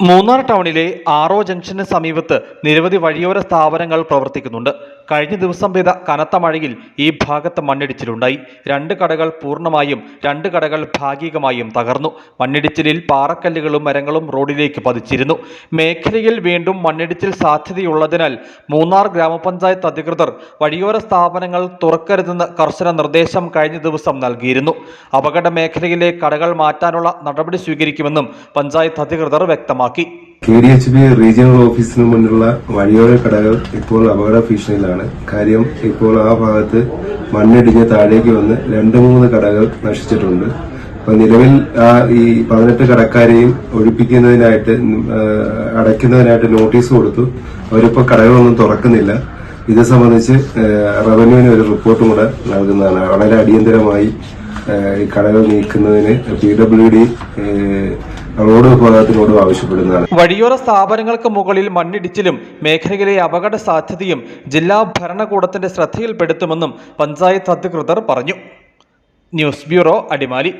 മൂന്നാർ ടൗണിലെ ആറോ ജംഗ്ഷന് സമീപത്ത് നിരവധി വഴിയോര സ്ഥാപനങ്ങൾ പ്രവർത്തിക്കുന്നുണ്ട്. കഴിഞ്ഞ ദിവസം പെയ്ത കനത്ത മഴയിൽ ഈ ഭാഗത്ത് മണ്ണിടിച്ചിലുണ്ടായി. രണ്ട് കടകൾ പൂർണമായും രണ്ട് കടകൾ ഭാഗികമായും തകർന്നു. മണ്ണിടിച്ചിലിൽ പാറക്കല്ലുകളും മരങ്ങളും റോഡിലേക്ക് പതിച്ചിരുന്നു. മേഖലയിൽ വീണ്ടും മണ്ണിടിച്ചിൽ സാധ്യതയുള്ളതിനാൽ മൂന്നാർ ഗ്രാമപഞ്ചായത്ത് അധികൃതർ വഴിയോര സ്ഥാപനങ്ങൾ തുറക്കരുതെന്ന് കർശന നിർദ്ദേശം കഴിഞ്ഞ ദിവസം നൽകിയിരുന്നു. അപകട മേഖലയിലെ കടകൾ മാറ്റാനുള്ള നടപടി സ്വീകരിക്കുമെന്നും പഞ്ചായത്ത് അധികൃതർ വ്യക്തമാക്കി. K D H B regional ഓഫീസിന് മുന്നിലുള്ള വഴിയോര കടകൾ ഇപ്പോൾ അപകട ഭീഷണിയിലാണ്. കാര്യം ഇപ്പോൾ ആ ഭാഗത്ത് മണ്ണിടിഞ്ഞ് താഴേക്ക് വന്ന് രണ്ട് മൂന്ന് കടകൾ നശിച്ചിട്ടുണ്ട്. അപ്പൊ നിലവിൽ ആ ഈ പതിനെട്ട് കടക്കാരെയും ഒഴിപ്പിക്കുന്നതിനായിട്ട് അടയ്ക്കുന്നതിനായിട്ട് നോട്ടീസ് കൊടുത്തു. അവരിപ്പോ കടകളൊന്നും തുറക്കുന്നില്ല. ഇത് സംബന്ധിച്ച് റവന്യൂവിന് ഒരു റിപ്പോർട്ടും കൂടെ നൽകുന്നതാണ്. വളരെ അടിയന്തരമായി ഈ കടകൾ നീക്കുന്നതിന് പി ഡബ്ല്യു ഡി റോഡ് വിഭാഗത്തിനോടും ആവശ്യപ്പെടുന്നതാണ്. വഴിയോര സ്ഥാപനങ്ങൾക്ക് മുകളിൽ മണ്ണിടിച്ചിലും മേഖലയിലെ അപകട സാധ്യതയും ജില്ലാ ഭരണകൂടത്തിന്റെ ശ്രദ്ധയിൽപ്പെടുത്തുമെന്നും പഞ്ചായത്ത് അധികൃതർ പറഞ്ഞു. News bureau Adimali.